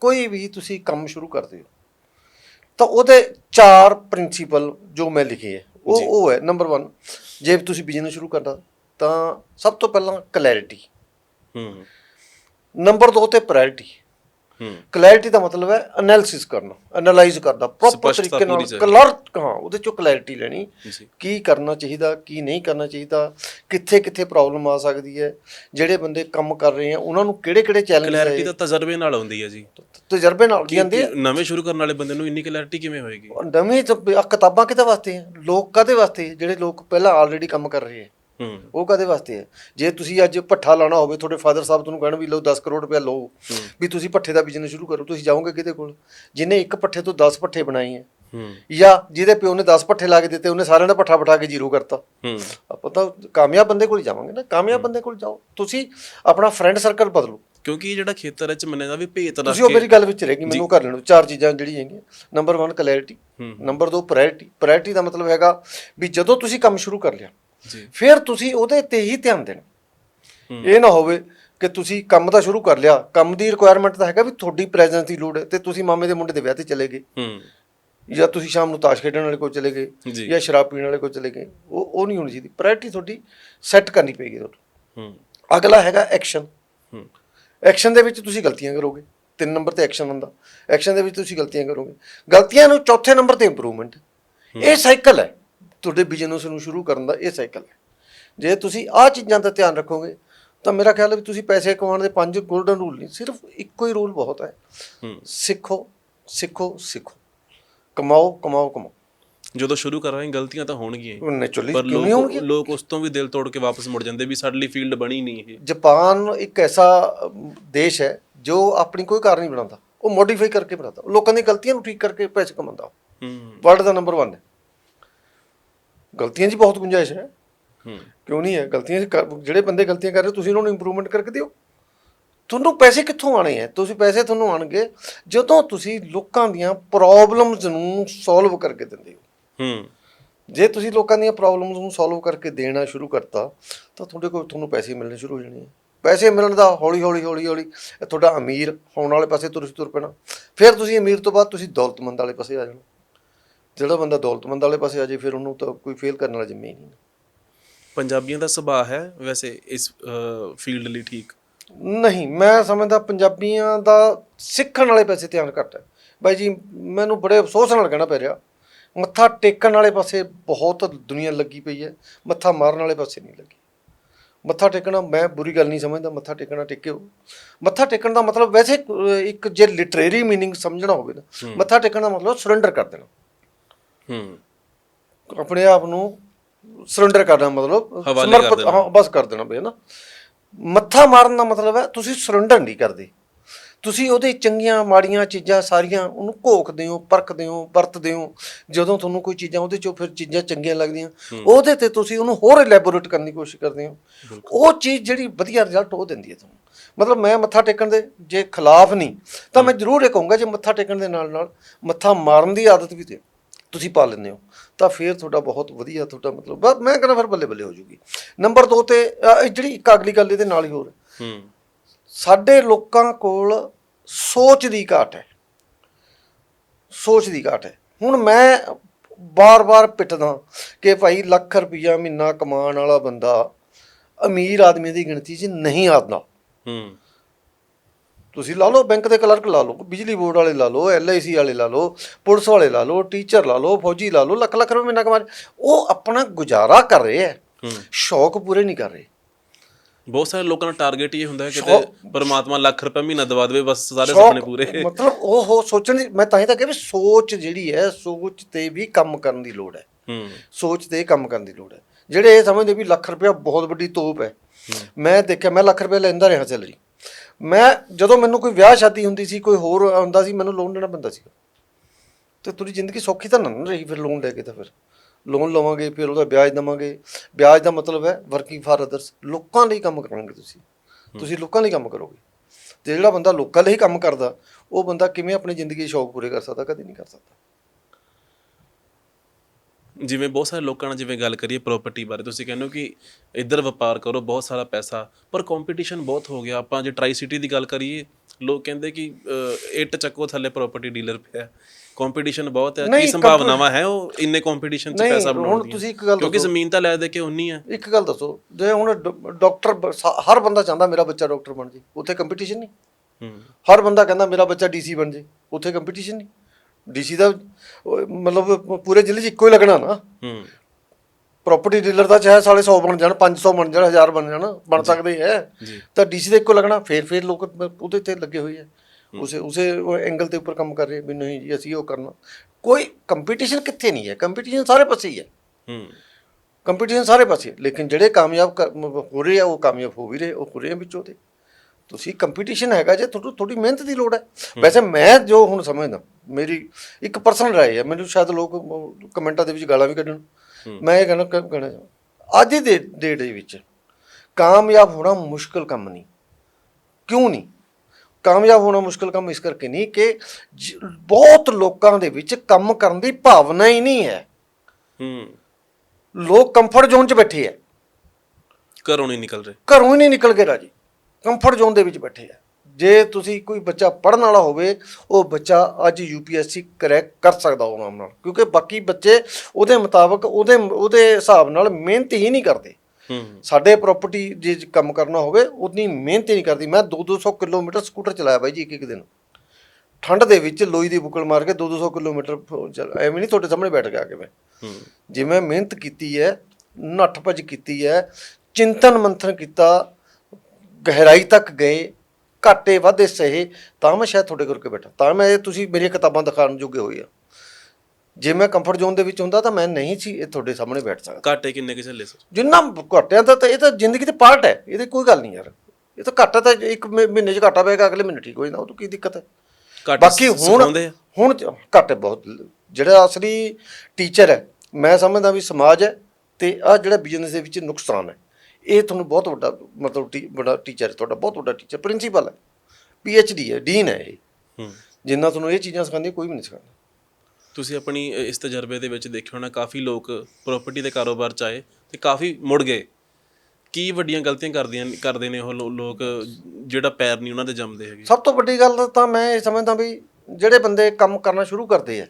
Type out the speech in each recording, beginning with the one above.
ਕੋਈ ਵੀ ਤੁਸੀਂ ਕੰਮ ਸ਼ੁਰੂ ਕਰਦੇ ਹੋ ਤਾਂ ਉਹਦੇ ਚਾਰ ਪ੍ਰਿੰਸੀਪਲ ਜੋ ਮੈਂ ਲਿਖੇ ਹੈ ਉਹ। ਉਹ ਹੈ। ਨੰਬਰ 1 ਜੇ ਤੁਸੀਂ ਬਿਜ਼ਨਸ ਸ਼ੁਰੂ ਕਰਨਾ ਤਾਂ ਸਭ ਤੋਂ ਪਹਿਲਾਂ ਕਲੈਰਿਟੀ ਹੂੰ। ਨੰਬਰ 2 ਤੇ ਪ੍ਰਾਇੋਰਟੀ ਕਲੈਰਿਟੀ ਦਾ ਮਤਲਬ ਹੈ ਐਨਾਲਿਸਿਸ ਕਰਨਾ ਐਨਾਲਾਈਜ਼ ਕਰਨਾ ਪ੍ਰੋਪਰ ਤਰੀਕੇ ਨਾਲ। ਕਲਰ ਹਾਂ ਉਹਦੇ ਚੋਂ ਕਲੈਰਿਟੀ ਲੈਣੀ ਕੀ ਕਰਨਾ ਚਾਹੀਦਾ ਕੀ ਨਹੀਂ ਕਰਨਾ ਚਾਹੀਦਾ ਕਿੱਥੇ ਕਿੱਥੇ ਪ੍ਰੋਬਲਮ ਆ ਸਕਦੀ ਹੈ ਜਿਹੜੇ ਬੰਦੇ ਕੰਮ ਕਰ ਰਹੇ ਆ ਉਹਨਾਂ ਨੂੰ ਕਿਹੜੇ ਕਿਹੜੇ ਚੈਲੰਜ ਕਲੈਰਿਟੀ ਤਾਂ ਤਜਰਬੇ ਨਾਲ ਆਉਂਦੀ ਹੈ ਜੀ। ਤਜਰਬੇ ਨਾਲ ਜਾਂਦੇ ਆ ਕਿ ਨਵੇਂ ਸ਼ੁਰੂ ਕਰਨ ਵਾਲੇ ਬੰਦੇ ਨੂੰ ਇੰਨੀ ਕਲੈਰਿਟੀ ਕਿਵੇਂ ਹੋਏਗੀ? ਨਵੀਂ ਕਿਤਾਬਾਂ ਕਿਹਦੇ ਵਾਸਤੇ ਹੈ ਲੋਕ ਕਾਦੇ ਵਾਸਤੇ ਹੈ? ਜਿਹੜੇ ਲੋਕ ਪਹਿਲਾਂ ਆਲਰੇਡੀ ਕੰਮ ਕਰ ਰਹੇ ਹੈ ਹੂੰ ਉਹ ਕਾਦੇ ਵਾਸਤੇ ਹੈ? ਜੇ ਤੁਸੀਂ ਅੱਜ ਪੱਠਾ ਲਾਣਾ ਹੋਵੇ ਤੁਹਾਡੇ ਫਾਦਰ ਸਾਹਿਬ ਤੁਹਾਨੂੰ ਕਹਿਣ ਵੀ ਲਓ 10 ਕਰੋੜ ਰੁਪਇਆ ਲਓ। ਵੀ ਤੁਸੀਂ ਪੱਠੇ ਦਾ ਬਿਜ਼ਨਸ ਸ਼ੁਰੂ ਕਰੋ ਤੁਸੀਂ ਜਾਓਗੇ ਕਿਹਦੇ ਕੋਲ? ਜਿਹਨੇ ਇੱਕ ਪੱਠੇ ਤੋਂ 10 ਪੱਠੇ ਬਣਾਏ ਹੈ ਜਾਂ ਜਿਹਦੇ ਪਿਓ ਨੇ 10 ਪੱਠੇ ਲਾ ਕੇ ਦਿੱਤੇ ਉਹਨੇ ਸਾਰਿਆਂ ਦਾ ਪੱਠਾ ਬਿਠਾ ਕੇ ਜ਼ੀਰੋ ਕਰਤਾ। ਹੂੰ। ਆਪਾਂ ਤਾਂ ਕਾਮਯਾਬ ਬੰਦੇ ਕੋਲ ਜਾਵਾਂਗੇ ਨਾ ਕਾਮਯਾਬ ਬੰਦੇ ਕੋਲ ਜਾਓ। ਤੁਸੀਂ ਆਪਣਾ ਫਰੈਂਡ ਸਰਕਲ ਬਦਲੋ। ਕਿਉਂਕਿ ਇਹ ਜਿਹੜਾ ਖੇਤਰ ਹੈ ਚ ਮੰਨੇ ਦਾ ਵੀ ਭੇਤ ਰੱਖ ਤੁਸੀਂ ਉਹ ਮੇਰੀ ਗੱਲ ਵਿੱਚ ਰਹੇਗੀ ਮੈਨੂੰ ਕਰ ਲੈਣ। ਚਾਰ ਚੀਜ਼ਾਂ ਜਿਹੜੀਆਂ ਹੈਗੀਆਂ। Number 1 clarity. Number 2 priority priority ਦਾ ਮਤਲਬ ਹੈਗਾ ਵੀ ਜਦੋਂ ਤੁਸੀਂ ਕੰਮ ਸ਼ੁਰੂ ਕਰ ਲਿਆ ਜੀ। ਫਿਰ ਤੁਸੀਂ ਉਹਦੇ ਤੇ ਹੀ ਧਿਆਨ ਦੇਣਾ। ਇਹ ਨਾ ਹੋਵੇ ਕਿ ਤੁਸੀਂ ਕੰਮ ਤਾਂ ਸ਼ੁਰੂ ਕਰ ਲਿਆ ਕੰਮ ਦੀ ਰਿਕੁਆਇਰਮੈਂਟ ਤਾਂ ਹੈਗਾ ਵੀ ਤੁਹਾਡੀ ਪ੍ਰੈਜ਼ੈਂਸ ਦੀ ਲੋੜ ਹੈ ਤੇ ਤੁਸੀਂ ਮਾਮੇ ਦੇ ਮੁੰਡੇ ਦੇ ਵਿਆਹ ਤੇ ਚਲੇ ਗਏ। ਹੂੰ। ਜਾਂ ਤੁਸੀਂ ਸ਼ਾਮ ਨੂੰ ਤਾਸ਼ ਖੇਡਣ ਵਾਲੇ ਕੋਲ ਚਲੇ ਗਏ ਜੀ। ਸ਼ਰਾਬ ਪੀਣ ਵਾਲੇ ਕੋਲ ਚਲੇ ਗਏ ਉਹ ਉਹ ਨਹੀਂ ਹੋਣੀ ਚਾਹੀਦੀ। ਪ੍ਰਾਇੋਰਟੀ ਤੁਹਾਡੀ ਸੈੱਟ ਕਰਨੀ ਪਏਗੀ ਤੁਹਾਨੂੰ ਹੂੰ। ਅਗਲਾ ਹੈਗਾ ਐਕਸ਼ਨ ਹੂੰ। ਐਕਸ਼ਨ ਦੇ ਵਿੱਚ ਤੁਸੀਂ ਗਲਤੀਆਂ ਕਰੋਗੇ। ਤਿੰਨ ਨੰਬਰ ਤੇ ਐਕਸ਼ਨ ਹੁੰਦਾ। ਐਕਸ਼ਨ ਦੇ ਵਿੱਚ ਤੁਸੀਂ ਗਲਤੀਆਂ ਕਰੋਗੇ। ਗਲਤੀਆਂ ਨੂੰ ਚੌਥੇ ਨੰਬਰ ਤੇ ਇੰਪਰੂਵਮੈਂਟ ਇਹ ਸਾਈਕਲ ਹੈ। ਤੁਹਾਡੇ ਬਿਜ਼ਨਸ ਨੂੰ ਸ਼ੁਰੂ ਕਰਨ ਦਾ ਇਹ ਸਾਈਕਲ ਹੈ। ਜੇ ਤੁਸੀਂ ਆਹ ਚੀਜ਼ਾਂ ਦਾ ਧਿਆਨ ਰੱਖੋਗੇ ਤਾਂ ਮੇਰਾ ਖਿਆਲ ਹੈ ਵੀ ਤੁਸੀਂ ਪੈਸੇ ਕਮਾਉਣ ਦੇ ਪੰਜ 골ਡਨ ਰੂਲ ਨਹੀਂ ਸਿਰਫ ਇੱਕੋ ਹੀ ਰੂਲ ਬਹੁਤ ਹੈ। ਸਿੱਖੋ ਸਿੱਖੋ ਸਿੱਖੋ। ਕਮਾਓ ਕਮਾਓ ਕਮਾਓ। ਜਦੋਂ ਸ਼ੁਰੂ ਕਰਾਂਗੇ ਗਲਤੀਆਂ ਤਾਂ ਹੋਣਗੀਆਂ। ਨੇਚਰਲੀ ਪਰ ਲੋਕ ਲੋਕ ਉਸ ਤੋਂ ਵੀ ਦਿਲ ਤੋੜ ਕੇ ਵਾਪਸ ਮੁੜ ਜਾਂਦੇ ਵੀ ਸਾਡੇ ਲਈ ਫੀਲਡ ਬਣੀ ਨਹੀਂ ਇਹ। ਜਾਪਾਨ ਇੱਕ ਐਸਾ ਦੇਸ਼ ਹੈ ਜੋ ਆਪਣੀ ਕੋਈ ਕਾਰ ਨਹੀਂ ਬਣਾਉਂਦਾ। ਉਹ ਮੋਡੀਫਾਈ ਕਰਕੇ ਬਣਾਉਂਦਾ। ਲੋਕਾਂ ਦੀਆਂ ਗਲਤੀਆਂ ਨੂੰ ਠੀਕ ਕਰਕੇ ਪੈਸੇ ਕਮਾਉਂਦਾ। ਹੂੰ। ਵਰਲਡ ਦਾ ਨੰਬਰ 1 ਹੈ। ਗਲਤੀਆਂ 'ਚ ਬਹੁਤ ਗੁੰਜਾਇਸ਼ ਹੈ। ਹੂੰ। ਕਿਉਂ ਨਹੀਂ ਹੈ? ਗਲਤੀਆਂ 'ਚ ਕਰ- ਜਿਹੜੇ ਬੰਦੇ ਗਲਤੀਆਂ ਕਰ ਰਹੇ ਤੁਸੀਂ ਉਹਨਾਂ ਨੂੰ ਇੰਪਰੂਵਮੈਂਟ ਕਰਕੇ ਦਿਓ। ਤੁਹਾਨੂੰ ਪੈਸੇ ਕਿੱਥੋਂ ਆਣੇ ਹੈ? ਤੁਸੀਂ ਪੈਸੇ ਤੁਹਾਨੂੰ ਆਣਗੇ ਜਦੋਂ ਤੁਸੀਂ ਲੋਕਾਂ ਦੀਆਂ ਪ੍ਰੋਬਲਮਸ ਨੂੰ ਸੋਲਵ ਕਰਕੇ ਦਿੰਦੇ ਹੋ। ਹੂੰ। ਜੇ ਤੁਸੀਂ ਲੋਕਾਂ ਦੀਆਂ ਪ੍ਰੋਬਲਮਸ ਨੂੰ ਸੋਲਵ ਕਰਕੇ ਦੇਣਾ ਸ਼ੁਰੂ ਕਰਤਾ ਤਾਂ ਤੁਹਾਡੇ ਕੋਲ ਤੁਹਾਨੂੰ ਪੈਸੇ ਮਿਲਣੇ ਸ਼ੁਰੂ ਹੋ ਜਾਣੇ ਆ ਪੈਸੇ ਮਿਲਣ ਦਾ ਹੌਲੀ ਹੌਲੀ ਹੌਲੀ ਹੌਲੀ ਇਹ ਤੁਹਾਡਾ ਅਮੀਰ ਹੋਣ ਵਾਲੇ ਪਾਸੇ ਤੁਰ ਤੁਰ ਪੈਣਾ। ਫਿਰ ਤੁਸੀਂ ਅਮੀਰ ਤੋਂ ਬਾਅਦ ਤੁਸੀਂ ਦੌਲਤਮੰਦ ਵਾਲੇ ਪਾਸੇ ਆ ਜਾਣਾ। ਜਿਹੜਾ ਬੰਦਾ ਦੌਲਤਮੰਦ ਵਾਲੇ ਪਾਸੇ ਆ ਜੇ ਫਿਰ ਉਹਨੂੰ ਤਾਂ ਕੋਈ ਫੇਲ ਕਰਨ ਵਾਲਾ ਜਿੰਮੇ ਹੀ ਨਹੀਂ। ਪੰਜਾਬੀਆਂ ਦਾ ਸੁਭਾਅ ਹੈ ਵੈਸੇ ਇਸ ਫੀਲਡ ਲਈ ਠੀਕ? ਨਹੀਂ ਮੈਂ ਸਮਝਦਾ ਪੰਜਾਬੀਆਂ ਦਾ ਸਿੱਖਣ ਵਾਲੇ ਪਾਸੇ ਧਿਆਨ ਘੱਟ ਹੈ। ਬਾਈ ਜੀ ਮੈਨੂੰ ਬੜੇ ਅਫਸੋਸ ਨਾਲ ਕਹਿਣਾ ਪੈ ਰਿਹਾ। ਮੱਥਾ ਟੇਕਣ ਵਾਲੇ ਪਾਸੇ ਬਹੁਤ ਦੁਨੀਆ ਲੱਗੀ ਪਈ ਹੈ। ਮੱਥਾ ਮਾਰਨ ਵਾਲੇ ਪਾਸੇ ਨਹੀਂ ਲੱਗੀ। ਮੱਥਾ ਟੇਕਣਾ ਮੈਂ ਬੁਰੀ ਗੱਲ ਨਹੀਂ ਸਮਝਦਾ। ਮੱਥਾ ਟੇਕਣਾ ਟੇਕਿਓ। ਮੱਥਾ ਟੇਕਣ ਦਾ ਮਤਲਬ ਵੈਸੇ ਇੱਕ ਜੇ ਲਿਟਰੇਰੀ ਮੀਨਿੰਗ ਸਮਝਣਾ ਹੋਵੇ ਨਾ ਮੱਥਾ ਟੇਕਣ ਦਾ ਮਤਲਬ ਸਰੈਂਡਰ ਕਰ ਦੇਣਾ। ਹੂੰ। ਆਪਣੇ ਆਪ ਨੂੰ ਸਰੈਂਡਰ ਕਰਨਾ ਮਤਲਬ ਹਵਾਲੇ ਕਰ ਸਮਰਪਿਤ- ਦੇਣਾ। ਹਾਂ ਬਸ ਕਰ ਦੇਣਾ ਬਈ ਨਾ ਮੱਥਾ ਮਾਰਨ ਦਾ ਮਤਲਬ ਹੈ ਤੁਸੀਂ ਸਰੈਂਡਰ ਨਹੀਂ ਕਰਦੇ। ਤੁਸੀਂ ਉਹਦੇ ਚੰਗੀਆਂ ਮਾੜੀਆਂ ਚੀਜ਼ਾਂ ਸਾਰੀਆਂ ਉਹਨੂੰ ਘੋਖਦੇ ਹੋ ਪਰਖਦੇ ਹੋ ਵਰਤਦੇ ਹੋ ਜਦੋਂ ਤੁਹਾਨੂੰ ਕੋਈ ਚੀਜ਼ਾਂ ਉਹਦੇ ਚੋਂ ਫਿਰ ਚੀਜ਼ਾਂ ਚੰਗੀਆਂ ਲੱਗਦੀਆਂ ਉਹਦੇ ਤੇ ਤੁਸੀਂ ਉਹਨੂੰ ਹੋਰ ਇਲੈਬੋਰੇਟ ਕਰਨ ਦੀ ਕੋਸ਼ਿਸ਼ ਕਰਦੇ ਹੋ। ਉਹ ਚੀਜ਼ ਜਿਹੜੀ ਵਧੀਆ ਰਿਜ਼ਲਟ ਉਹ ਦਿੰਦੀ ਹੈ ਤੁਹਾਨੂੰ। ਮਤਲਬ ਮੈਂ ਮੱਥਾ ਟੇਕਣ ਦੇ ਜੇ ਖਿਲਾਫ ਨਹੀਂ ਤਾਂ ਮੈਂ ਜ਼ਰੂਰ ਇਹ ਕਹੂੰਗਾ ਜੇ ਮੱਥਾ ਟੇਕਣ ਦੇ ਨਾਲ ਨਾਲ ਮੱਥਾ ਮਾਰਨ ਦੀ ਆਦਤ ਵੀ ਤੇ ਤੁਸੀਂ ਪਾ ਲੈਂਦੇ ਹੋ। ਤਾਂ ਫਿਰ ਤੁਹਾਡਾ ਬਹੁਤ ਵਧੀਆ ਤੁਹਾਡਾ ਮਤਲਬ ਬਸ ਮੈਂ ਕਹਿੰਦਾ ਫਿਰ ਬੱਲੇ ਬੱਲੇ ਹੋ ਜੂਗੀ। ਨੰਬਰ 2 ਤੇ ਅਹ, ਜਿਹੜੀ ਇੱਕ ਅਗਲੀ ਗੱਲ ਇਹਦੇ ਨਾਲ ਹੀ ਹੋਰ। ਹੈ। ਹੂੰ। ਸਾਡੇ ਲੋਕਾਂ ਕੋਲ ਸੋਚ ਦੀ ਘਾਟ ਹੈ। ਸੋਚ ਦੀ ਘਾਟ ਹੈ। ਹੁਣ ਮੈਂ ਬਾਰ-ਬਾਰ ਪਿੱਟਦਾ ਕਿ ਭਾਈ ਲੱਖ ਰੁਪਈਆ ਮਹੀਨਾ ਕਮਾਉਣ ਵਾਲਾ ਬੰਦਾ ਅਮੀਰ ਆਦਮੀ ਦੀ ਗਿਣਤੀ 'ਚ ਨਹੀਂ ਆਉਂਦਾ। ਹੂੰ। ਤੁਸੀਂ ਲਾ ਲਓ ਬੈਂਕ ਦੇ ਕਲਰਕ ਲਾ ਲਓ ਬਿਜਲੀ ਬੋਰਡ ਵਾਲੇ ਲਾ ਲਓ ਐਲਆਈਸੀ ਵਾਲੇ ਲਾ ਲਓ ਪੁਲਿਸ ਵਾਲੇ ਲਾ ਲਓ ਟੀਚਰ ਲਾ ਲਓ ਫੌਜੀ ਲਾ ਲਓ ਲੱਖ ਲੱਖ ਰੁਪਏ ਮਹੀਨਾ ਕਮਾ ਰਹੇ। ਉਹ ਆਪਣਾ ਗੁਜ਼ਾਰਾ ਕਰ ਰਹੇ ਹੈ। ਸ਼ੌਕ ਪੂਰੇ ਨਹੀਂ ਕਰ ਰਹੇ। ਬਹੁਤ ਸਾਰੇ ਲੋਕਾਂ ਦਾ ਟਾਰਗੇਟ ਇਹ ਹੁੰਦਾ ਹੈ ਕਿ ਸੌ- ਪਰਮਾਤਮਾ ਲੱਖ ਰੁਪਏ ਮਹੀਨਾ ਦਵਾ ਦੇਵੇ ਬਸ ਸਾਰੇ ਸੁਪਨੇ ਪੂਰੇ। ਮਤਲਬ ਉਹ ਹੋ ਸੋਚਣ ਦੀ ਮੈਂ ਤਾਂ ਹੀ ਤਾਂ ਕਿਹਾ ਵੀ ਸੋਚ ਜਿਹੜੀ ਹੈ ਸੋਚ ਤੇ ਵੀ ਕੰਮ ਕਰਨ ਦੀ ਲੋੜ ਹੈ। ਸੋਚ ਤੇ ਕੰਮ ਕਰਨ ਦੀ ਲੋੜ ਹੈ। ਜਿਹੜੇ ਇਹ ਸਮਝਦੇ ਵੀ ਲੱਖ ਰੁਪਇਆ ਬਹੁਤ ਵੱਡੀ ਤੋਪ ਹੈ। ਮੈਂ ਦੇਖਿਆ ਮੈਂ ਲੱਖ ਰੁਪਇਆ ਲੈਂਦਾ ਰਿਹਾ ਸੈਲਰੀ। ਮੈਂ ਜਦੋਂ ਮੈਨੂੰ ਕੋਈ ਵਿਆਹ ਸ਼ਾਦੀ ਹੁੰਦੀ ਸੀ ਕੋਈ ਹੋਰ ਹੁੰਦਾ ਸੀ ਮੈਨੂੰ ਲੋਨ ਦੇਣਾ ਪੈਂਦਾ ਸੀ। ਤੇ ਤੁਹਾਡੀ ਜ਼ਿੰਦਗੀ ਸੌਖੀ ਤਾਂ ਨਾ ਰਹੀ ਫਿਰ ਲੋਨ ਲੈ ਕੇ ਤਾਂ ਫਿਰ। ਲੋਨ ਲਵਾਂਗੇ ਫਿਰ ਉਹਦਾ ਵਿਆਜ ਦੇਵਾਂਗੇ। ਵਿਆਜ ਦਾ ਮਤਲਬ ਹੈ ਵਰਕਿੰਗ ਫਾਰ ਅਦਰਸ ਲੋਕਾਂ ਲਈ ਕੰਮ ਕਰਾਂਗੇ ਤੁਸੀਂ। ਤੁਸੀਂ ਲੋਕਾਂ ਲਈ ਕੰਮ ਕਰੋਗੇ। ਤੇ ਜਿਹੜਾ ਬੰਦਾ ਲੋਕਾਂ ਲਈ ਕੰਮ ਕਰਦਾ ਉਹ ਬੰਦਾ ਕਿਵੇਂ ਆਪਣੀ ਜ਼ਿੰਦਗੀ ਦੇ ਸ਼ੌਕ ਪੂਰੇ ਕਰ ਸਕਦਾ ਕਦੇ ਨਹੀਂ ਕਰ ਸਕਦਾ। ਜਿਵੇਂ ਬਹੁਤ ਸਾਰੇ ਲੋਕਾਂ ਨਾਲ ਜਿਵੇਂ ਗੱਲ ਕਰੀਏ ਪ੍ਰਾਪਰਟੀ ਬਾਰੇ ਤੁਸੀਂ ਕਹਿੰਦੇ ਹੋ ਕਿ ਇੱਧਰ ਵਪਾਰ ਕਰੋ ਬਹੁਤ ਸਾਰਾ ਪੈਸਾ ਪਰ ਕੰਪੀਟੀਸ਼ਨ ਬਹੁਤ ਹੋ ਗਿਆ। ਆਪਾਂ ਜੇ ਟਰਾਈ ਸਿਟੀ ਦੀ ਗੱਲ ਕਰੀਏ ਲੋਕ ਕਹਿੰਦੇ ਕਿ ਅਹ, ਇੱਟ ਚੱਕੋ ਥੱਲੇ ਪ੍ਰਾਪਰਟੀ ਡੀਲਰ ਪਿਆ। ਕੰਪੀਟੀਸ਼ਨ ਬਹੁਤ ਹੈ। ਨਹੀਂ, ਕੀ ਸੰਭਾਵਨਾਵਾਂ ਹੈ ਉਹ? ਇੰਨੇ ਕੰਪੀਟੀਸ਼ਨ 'ਚ ਨਹੀਂ, ਪੈਸਾ ਹੁਣ ਬਣਾਉਣ ਦੀਆਂ। ਤੁਸੀਂ ਇੱਕ ਗੱਲ ਕਿਉਂਕਿ ਦੱਸੋ। ਜ਼ਮੀਨ ਤਾਂ ਲੈ ਦੇ ਕੇ ਉਨੀ ਹੈ। ਇੱਕ ਗੱਲ ਦੱਸੋ। ਜੇ ਹੁਣ ਡ- ਡਾਕਟਰ ਬ- ਸਾ- ਹਰ ਬੰਦਾ ਚਾਹੁੰਦਾ ਮੇਰਾ ਬੱਚਾ ਡਾਕਟਰ ਬਣ ਜੇ। ਉੱਥੇ ਕੰਪੀਟੀਸ਼ਨ ਨਹੀਂ। ਹੂੰ। ਹਰ ਬੰਦਾ ਕਹਿੰਦਾ ਮੇਰਾ ਬੱਚਾ ਡੀਸੀ ਬਣ ਜੇ। ਉੱਥੇ ਕੰਪੀਟੀਸ਼ਨ ਨਹੀਂ। ਡੀਸੀ ਦਾ ਉਹ ਮਤਲਬ ਪੂਰੇ ਜ਼ਿਲ੍ਹੇ 'ਚ ਇੱਕੋ ਹੀ ਲੱਗਣਾ ਨਾ। ਹੂੰ। ਪ੍ਰਾਪਰਟੀ ਡੀਲਰ ਦਾ ਚਾਹੇ ਸਾਲੇ 100 ਬਣ ਜਾਣ 500 ਬਣ ਜਾਣ 1000 ਬਣ ਜਾਣ ਬਣ ਸਕਦੇ ਹੈ। ਤਾਂ ਡੀਸੀ ਦਾ ਇੱਕੋ ਲੱਗਣਾ ਫੇਰ ਫੇਰ ਲੋਕ ਉਹਦੇ ਤੇ ਲੱਗੇ ਹੋਏ ਆ। ਉਸੇ ਉਸੇ ਐਂਗਲ ਦੇ ਉੱਪਰ ਕੰਮ ਕਰ ਰਹੇ ਵੀ ਨਹੀਂ ਜੀ ਅਸੀਂ ਉਹ ਕਰਨਾ। ਕੋਈ ਕੰਪੀਟੀਸ਼ਨ ਕਿੱਥੇ ਨਹੀਂ ਹੈ। ਕੰਪੀਟੀਸ਼ਨ ਸਾਰੇ ਪਾਸੇ ਹੀ ਹੈ। ਹੂੰ। ਕੰਪੀਟੀਸ਼ਨ ਸਾਰੇ ਪਾਸੇ। ਹੈ। ਲੇਕਿਨ ਜਿਹੜੇ ਕਾਮਯਾਬ ਹੋ ਰਹੇ ਆ ਉਹ ਕਾਮਯਾਬ ਹੋ ਵੀ ਰਹੇ ਉਹ ਹੋ ਰਹੇ ਵਿੱਚੋਂ ਦੇ। ਤੁਸੀਂ ਕੰਪੀਟੀਸ਼ਨ ਹੈਗਾ ਜੇ ਤੁਹਾਨੂੰ ਥੋੜੀ ਮਿਹਨਤ ਦੀ ਲੋੜ ਹੈ ਵੈਸੇ ਮੈਂ ਜੋ ਹੁਣ ਸਮਝਦਾ ਮੇਰੀ ਇੱਕ ਪਰਸਨਲ ਰਾਏ ਹੈ ਮੈਨੂੰ ਸ਼ਾਇਦ ਲੋਕ ਕਮੈਂਟਾਂ ਦੇ ਵਿੱਚ ਗਾਲਾਂ ਵੀ ਕੱਢਣ ਮੈਂ ਇਹ ਕਹਿਣਾ ਕਹਿਣਾ ਅੱਜ ਦੇ ਡੇਟ ਦੇ ਵਿੱਚ ਕਾਮਯਾਬ ਹੋਣਾ ਮੁਸ਼ਕਲ ਕੰਮ ਨਹੀਂ ਕਿਉਂ ਨਹੀਂ ਕਾਮਯਾਬ ਹੋਣਾ ਮੁਸ਼ਕਲ ਕੰਮ ਇਸ ਕਰਕੇ ਨਹੀਂ ਕਿ ਬਹੁਤ ਲੋਕਾਂ ਦੇ ਵਿੱਚ ਕੰਮ ਕਰਨ ਦੀ ਭਾਵਨਾ ਹੀ ਨਹੀਂ ਹੈ ਹੂੰ ਲੋਕ ਕੰਫਰਟ ਜ਼ੋਨ 'ਚ ਬੈਠੇ ਆ ਘਰੋਂ ਨਹੀਂ ਨਿਕਲ ਰਹੇ ਘਰੋਂ ਹੀ ਨਹੀਂ ਨਿਕਲ ਕੇ ਰਾਜੀ ਕੰਫਰਟ ਜ਼ੋਨ ਦੇ ਵਿੱਚ ਬੈਠੇ ਆ। ਜੇ ਤੁਸੀਂ ਕੋਈ ਬੱਚਾ ਪੜਨ ਵਾਲਾ ਹੋਵੇ ਉਹ ਬੱਚਾ ਅੱਜ ਯੂਪੀਐਸਸੀ ਕਰੈਕ ਕਰ ਸਕਦਾ ਉਹ ਆਰਾਮ ਨਾਲ। ਕਿਉਂਕਿ ਬਾਕੀ ਬੱਚੇ ਉਹਦੇ ਮੁਤਾਬਕ ਉਹਦੇ ਉਹਦੇ ਹਿਸਾਬ ਨਾਲ ਮਿਹਨਤ ਹੀ ਨਹੀਂ ਕਰਦੇ। ਸਾਡੇ ਪ੍ਰਾਪਰਟੀ ਜੇ ਕੰਮ ਕਰਨਾ ਹੋਵੇ ਉਤਨੀ ਮਿਹਨਤ ਹੀ ਨਹੀਂ ਕਰਦੀ। ਮੈਂ 2-200 ਕਿਲੋਮੀਟਰ ਸਕੂਟਰ ਚਲਾਇਆ ਬਾਈ ਜੀ ਇੱਕ ਇੱਕ ਦਿਨ। ਠੰਡ ਦੇ ਵਿੱਚ ਲੋਈ ਦੀ ਬੁੱਕਲ ਮਾਰ ਕੇ 2-200 ਕਿਲੋਮੀਟਰ ਐਵੇਂ ਨਹੀਂ ਤੁਹਾਡੇ ਸਾਹਮਣੇ ਬੈਠ ਗਿਆ ਕਿ ਮੈਂ। ਜਿਵੇਂ ਮਿਹਨਤ ਕੀਤੀ ਹੈ ਨੱਠ ਭੱਜ ਕੀਤੀ ਹੈ ਚਿੰਤਨ ਮੰਥਨ ਕੀਤਾ ਗਹਿਰਾਈ ਤੱਕ ਗਏ ਘਾਟੇ ਵਾਧੇ ਸਹੇ ਤਾਂ ਮੈਂ ਸ਼ਾਇਦ ਤੁਹਾਡੇ ਕਰਕੇ ਬੈਠਾ। ਤਾਂ ਮੈਂ ਇਹ ਤੁਸੀਂ ਮੇਰੀਆਂ ਕਿਤਾਬਾਂ ਦਿਖਾਉਣ ਜੋਗੇ ਹੋਏ ਆ। ਜੇ ਮੈਂ ਕੰਫਰਟ ਜ਼ੋਨ ਦੇ ਵਿੱਚ ਹੁੰਦਾ ਤਾਂ ਮੈਂ ਨਹੀਂ ਸੀ ਇਹ ਤੁਹਾਡੇ ਸਾਹਮਣੇ ਬੈਠ ਸਕਦਾ। ਘਾਟੇ ਕਿੰਨੇ ਕਿ ਚੱਲੇ ਸਰ? ਜਿੰਨਾ ਘਾਟਿਆਂ ਦਾ ਤਾਂ ਇਹ ਤਾਂ ਜ਼ਿੰਦਗੀ ਦੇ ਪਾਰਟ ਹੈ ਇਹਦੇ ਕੋਈ ਗੱਲ ਨਹੀਂ ਯਾਰ। ਇਹ ਤਾਂ ਘਾਟਾ ਤਾਂ ਇੱਕ ਮਹੀ- ਮਹੀਨੇ 'ਚ ਘਾਟਾ ਪਏਗਾ ਅਗਲੇ ਮਹੀਨੇ ਠੀਕ ਹੋ ਜਾਂਦਾ ਉਹ ਤੋਂ ਕੀ ਦਿੱਕਤ ਹੈ? ਘਾਟੇ ਬਾਕੀ ਹੁਣ ਸਿਖਾਉਂਦੇ ਆ। ਹੁਣ ਚ- ਘੱਟ ਬਹੁਤ ਜਿਹੜਾ ਅਸਲੀ ਟੀਚਰ ਹੈ ਮੈਂ ਸਮਝਦਾ ਵੀ ਸਮਾਜ ਹੈ ਤੇ ਆ ਜਿਹੜਾ ਬਿਜ਼ਨਸ ਦੇ ਵਿੱਚ ਨੁਕਸਾਨ ਹੈ। ਇਹ ਤੁਹਾਨੂੰ ਬਹੁਤ ਵੱਡਾ ਮਤਲਬ ਟੀ- ਵੱਡਾ ਟੀਚਰ ਤੁਹਾਡਾ ਬਹੁਤ ਵੱਡਾ ਟੀਚਰ ਪ੍ਰਿੰਸੀਪਲ ਹੈ ਪੀ ਡੀ ਹੈ ਡੀਨ ਹੈ ਇਹ। ਹੂੰ। ਜਿੰਨਾ ਤੁਹਾਨੂੰ ਇਹ ਚੀਜ਼ਾਂ ਸਿਖਾਉਂਦੀ ਕੋਈ ਵੀ ਨਹੀਂ ਸਿਖਾਉਂਦਾ। ਤੁਸੀਂ ਆਪਣੀ ਇਸ ਤਜਰਬੇ ਦੇ ਵਿੱਚ ਦੇਖਿਆ ਹੋਣਾ ਕਾਫੀ ਲੋਕ ਪ੍ਰਾਪਰਟੀ ਦੇ ਕਾਰੋਬਾਰ ਚ ਆਏ ਤੇ ਕਾਫੀ ਮੁੜ ਗਏ। ਕੀ ਵੱਡੀਆਂ ਗਲਤੀਆਂ ਕਰਦੀਆਂ ਕਰਦੇ ਨੇ ਉਹ ਲੋਕ ਜਿਹੜਾ ਪੈਰ ਨਹੀਂ ਉਹਨਾਂ ਦੇ ਜੰਮਦੇ ਹੈਗੇ? ਸਭ ਤੋਂ ਵੱਡੀ ਗੱਲ ਤਾਂ ਮੈਂ ਇਹ ਸਮਝਦਾ ਵੀ ਜਿਹੜੇ ਬੰਦੇ ਕੰਮ ਕਰਨਾ ਸ਼ੁਰੂ ਕਰਦੇ ਆ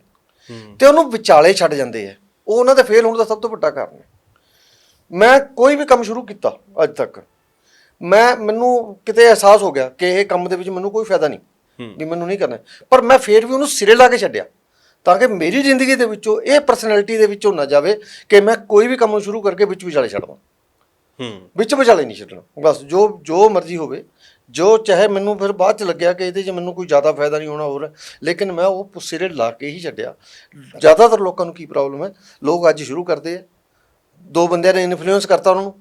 ਹੂੰ। ਤੇ ਉਹਨੂੰ ਵਿਚਾਲੇ ਛੱਡ ਜਾਂਦੇ ਆ ਉਹ ਉਹਨਾਂ ਦੇ ਫੇਲ ਹੋਣ ਦਾ ਸਭ ਤੋਂ ਵੱਡਾ ਕਾਰਨ ਹੈ। ਮੈਂ ਕੋਈ ਵੀ ਕੰਮ ਸ਼ੁਰੂ ਕੀਤਾ ਅੱਜ ਤੱਕ। ਮੈਂ ਮੈਨੂੰ ਕਿਤੇ ਅਹਿਸਾਸ ਹੋ ਗਿਆ ਕਿ ਇਹ ਕੰਮ ਦੇ ਵਿੱਚ ਮੈਨੂੰ ਕੋਈ ਫਾਇਦਾ ਨਹੀਂ। ਵੀ ਮੈਨੂੰ ਨਹੀਂ ਕਰਨਾ। ਪਰ ਮੈਂ ਫੇਰ ਵੀ ਉਹਨੂੰ ਸਿਰੇ ਲਾ ਕੇ ਛੱਡਿਆ ਤਾਂ ਕਿ ਮੇਰੀ ਜ਼ਿੰਦਗੀ ਦੇ ਵਿੱਚੋਂ ਇਹ ਪਰਸਨੈਲਿਟੀ ਦੇ ਵਿੱਚੋਂ ਨਾ ਜਾਵੇ ਕਿ ਮੈਂ ਕੋਈ ਵੀ ਕੰਮ ਸ਼ੁਰੂ ਕਰਕੇ ਵਿੱਚ ਵਿਚਾਲੇ ਛੱਡਵਾਂ ਹੂੰ। ਵਿੱਚ ਵਿਚਾਲੇ ਨਹੀਂ ਛੱਡਣਾ। ਬਸ ਜੋ ਜੋ ਮਰਜ਼ੀ ਹੋਵੇ ਜੋ ਚਾਹੇ ਮੈਨੂੰ ਫਿਰ ਬਾਅਦ ਚ ਲੱਗਿਆ ਕਿ ਇਹਦੇ 'ਚ ਮੈਨੂੰ ਕੋਈ ਜ਼ਿਆਦਾ ਫਾਇਦਾ ਨਹੀਂ ਹੋਣਾ ਹੋਰ ਲੇਕਿਨ ਮੈਂ ਉਹ ਸਿਰੇ ਲਾ ਕੇ ਹੀ ਛੱਡਿਆ। ਜ਼ਿਆਦਾਤਰ ਲੋਕਾਂ ਨੂੰ ਕੀ ਪ੍ਰੋਬਲਮ ਹੈ? ਲੋਕ ਅੱਜ ਸ਼ੁਰੂ ਕਰਦੇ ਆ। ਦੋ ਬੰਦਿਆਂ ਨੇ ਇਨਫਲੂਐਂਸ ਕਰਤਾ ਉਹਨਾਂ ਨੂੰ।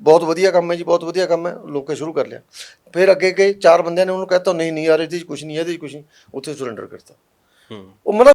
ਬਹੁਤ ਵਧੀਆ ਕੰਮ ਹੈ ਜੀ ਬਹੁਤ ਵਧੀਆ ਕੰਮ ਹੈ। ਲੋਕੇ ਸ਼ੁਰੂ ਕਰ ਲਿਆ। ਫਿਰ ਅੱਗੇ ਗਏ ਚਾਰ ਬੰਦਿਆਂ ਨੇ ਉਹਨੂੰ ਕਹਿਤਾ ਨਹੀਂ ਨਹੀਂ ਯਾਰ ਇਹਦੇ 'ਚ ਕੁਝ ਨਹੀਂ ਹੈ, ਇਹਦੇ 'ਚ ਕੁਝ ਨਹੀਂ। ਉੱਥੇ ਸਰੈਂਡਰ ਕਰਤਾ। ਹੂੰ। ਉਹ ਮਤਲਬ